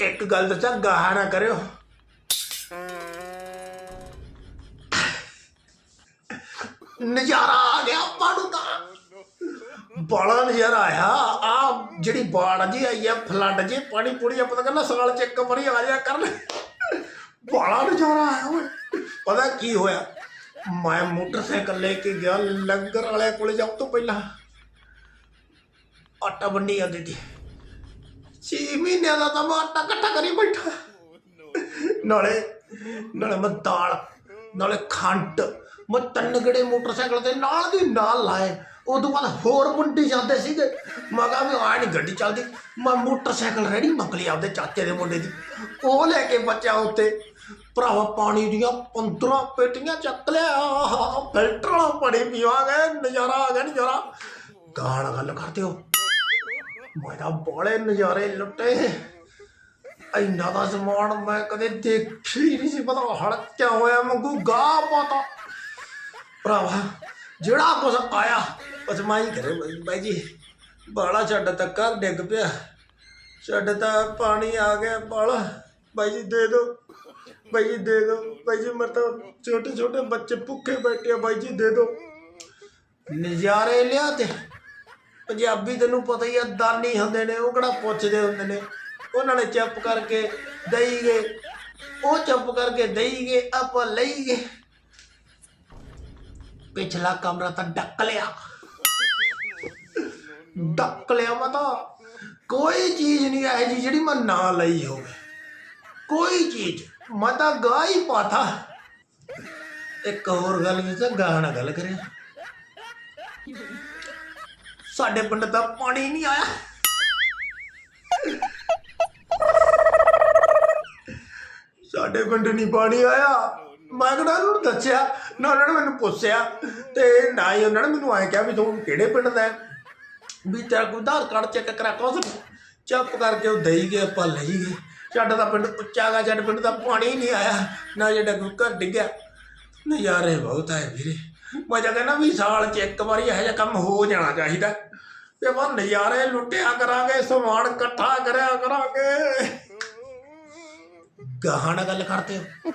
ਇੱਕ ਗੱਲ ਦੱਸਾਂ, ਗਾਹਾਂ ਨਾ ਕਰਿਓ। ਨਜ਼ਾਰਾ ਆ ਗਿਆ ਆਪਾਂ ਨੂੰ ਤਾਂ ਬੜਾ ਨਜ਼ਾਰਾ ਆਇਆ। ਆ ਜਿਹੜੀ ਬਾੜ ਜੀ ਆਈ ਆ, ਫਲੱਡ ਜੀ, ਪਾਣੀ ਪੂਰੀ ਆਪਾਂ ਤਾਂ ਕਹਿੰਦਾ ਸਾਲ ਚ ਇੱਕ ਵਾਰੀ ਆ ਜਾ ਕਰਨ। ਬੜਾ ਨਜ਼ਾਰਾ ਆਇਆ ਓਏ। ਪਤਾ ਕੀ ਹੋਇਆ? ਮੈਂ ਮੋਟਰਸਾਈਕਲ ਲੈ ਕੇ ਗਿਆ, ਲੰਗਰ ਵਾਲੇ ਕੋਲੇ ਜਾਉ ਤੋਂ ਪਹਿਲਾਂ। ਆਟਾ ਵੰਡੀ ਜਾਂਦੀ ਸੀ। ਛੇ ਮਹੀਨਿਆਂ ਦਾ ਤਾਂ ਮੈਂ ਆਟਾ ਇਕੱਠਾ ਕਰੀ ਬੈਠਾ। ਨਾਲੇ ਨਾਲੇ ਮੈਂ ਦਾਲ ਨਾਲੇ ਖੰਡ ਮੈਂ ਤਿੰਨ ਗੜੇ ਮੋਟਰਸਾਈਕਲ ਤੇ ਨਾਲ ਦੀ ਨਾਲ ਲਾਏ। ਉਦੋਂ ਬਾਅਦ ਹੋਰ ਮੁੰਡੇ ਜਾਂਦੇ ਸੀਗੇ। ਮੈਂ ਕਿਹਾ ਵੀ ਆ ਨਹੀਂ ਗੱਡੀ ਚੱਲਦੀ। ਮੈਂ ਮੋਟਰਸਾਈਕਲ ਰੈਡੀ ਮੰਗ ਲਈ ਆਪਦੇ ਚਾਚੇ ਦੇ ਮੁੰਡੇ ਦੀ। ਉਹ ਲੈ ਕੇ ਬੱਚਾ ਉੱਤੇ ਭਰਾਵਾ ਪਾਣੀ ਦੀਆਂ 15 ਪੇਟੀਆਂ ਚੱਕ ਲਿਆ। ਆਹਾ, ਫਿਲਟਰ ਵਾਲਾ ਪਾਣੀ ਪੀਵਾਂਗੇ ਨਜ਼ਾਰਾ ਆ ਗਿਆ ਨਜ਼ਾਰਾ। ਗਾਣਾ ਗੱਲ ਕਰਦੇ ਹੋ। ਮੈਂ ਤਾਂ ਬੜੇ ਨਜ਼ਾਰੇ ਲੁੱਟੇ। ਇੰਨਾ ਦਾ ਸਮਾਨ ਮੈਂ ਕਦੇ ਦੇਖਿਆ ਹੀ ਨਹੀਂ ਸੀ ਪਤਾ ਹੜਕਿਆ ਹੋਇਆ ਮੰਗੂ ਗਾ ਪਤਾ। ਭਰਾਵਾ, ਜਿਹੜਾ ਕੁਛ ਆਇਆ ਬਸ ਮੈਂ ਹੀ ਬਾਈ- ਜੀ। ਬਾਲਾ ਛੱਡ ਤੱਕ ਘਰ ਡਿੱਗ ਪਿਆ। ਛੱਡ ਤਾਂ ਪਾਣੀ ਆ ਗਿਆ ਬਾਲਾ। ਬਾਈ ਜੀ, ਦੇ ਦਿਓ। ਬਾਈ ਜੀ, ਦੇ ਦਿਓ। ਬਾਈ ਜੀ, ਮੇਰੇ ਤਾਂ ਛੋਟੇ ਛੋਟੇ ਬੱਚੇ ਭੁੱਖੇ ਬੈਠੇ ਆ। ਬਾਈ ਜੀ, ਦੇ ਦਿਓ। ਨਜ਼ਾਰੇ ਲਿਆ ਤੇ ਪੰਜਾਬੀ ਤੈਨੂੰ ਪਤਾ ਹੀ ਆ, ਦਾਨੀ ਹੁੰਦੇ ਨੇ, ਉਹ ਕਿਹੜਾ ਪੁੱਛਦੇ ਹੁੰਦੇ ਨੇ। ਉਹਨਾਂ ਨੇ ਚੁੱਪ ਕਰਕੇ ਦਈ ਗਏ ਉਹ ਚੁੱਪ ਕਰਕੇ ਦਈ ਗਏ ਆਪਾਂ ਲਈ ਗਏ ਪਿਛਲਾ ਕਮਰਾ ਤਾਂ ਡੱਕ ਲਿਆ। ਡੱਕ ਲਿਆ ਮੈਂ ਤਾਂ। ਕੋਈ ਚੀਜ਼ ਨਹੀਂ ਹੈ ਜੀ ਜਿਹੜੀ ਮੈਂ ਨਾ ਲਈ ਹੋਵੇ। ਕੋਈ ਚੀਜ਼। ਮੈਂ ਤਾਂ ਗਾ ਹੀ ਪਾਤਾ। ਇੱਕ ਹੋਰ ਗੱਲ ਵੀ ਤਾਂ ਗਾਣਾ ਗੱਲ ਕਰਿਆ ਸਾਡੇ ਪਿੰਡ ਦਾ ਪਾਣੀ ਨਹੀਂ ਆਇਆ। ਸਾਡੇ ਪਿੰਡ ਨਹੀਂ ਪਾਣੀ ਆਇਆ। ਮੈਂ ਕਿਹੜਾ ਉਹਨੂੰ ਦੱਸਿਆ, ਨਾ ਉਹਨਾਂ ਨੇ ਮੈਨੂੰ ਪੁੱਛਿਆ ਤੇ ਨਾ ਹੀ ਉਹਨਾਂ ਨੇ ਮੈਨੂੰ ਆਏ ਕਿਹਾ ਵੀ ਤੂੰ ਕਿਹੜੇ ਪਿੰਡ ਦਾ ਹੈ? ਵੀ ਤੇਰਾ ਕੋਈ ਆਧਾਰ ਕਾਰਡ ਚੈੱਕ ਕਰਾ ਕੁਛ ਚੁੱਪ ਕਰਕੇ ਉਹ ਦੇਈ ਗਏ, ਆਪਾਂ ਲਈ ਗਏ। ਸਾਡਾ ਪਿੰਡ ਉੱਚਾ ਗਾ, ਸਾਡੇ ਪਿੰਡ ਦਾ ਪਾਣੀ ਨਹੀਂ ਆਇਆ, ਨਾ ਜਿਹੜਾ ਕੋਈ ਘਰ ਡਿੱਗਿਆ। ਨਜ਼ਾਰੇ ਬਹੁਤ ਆਏ ਵੀਰੇ। ਮੈਂ ਤਾਂ ਕਹਿੰਦਾ ਵੀ ਸਾਲ 'ਚ ਇੱਕ ਵਾਰੀ ਇਹੋ ਜਿਹਾ ਕੰਮ ਹੋ ਜਾਣਾ ਚਾਹੀਦਾ। ਤੇ ਆਪਾਂ ਨਜ਼ਾਰੇ ਲੁੱਟਿਆ ਕਰਾਂਗੇ, ਸਮਾਨ ਇਕੱਠਾ ਕਰਿਆ ਕਰਾਂਗੇ। ਗਾਹਾਂ ਨਾਲ ਗੱਲ ਕਰਦੇ ਹੋ।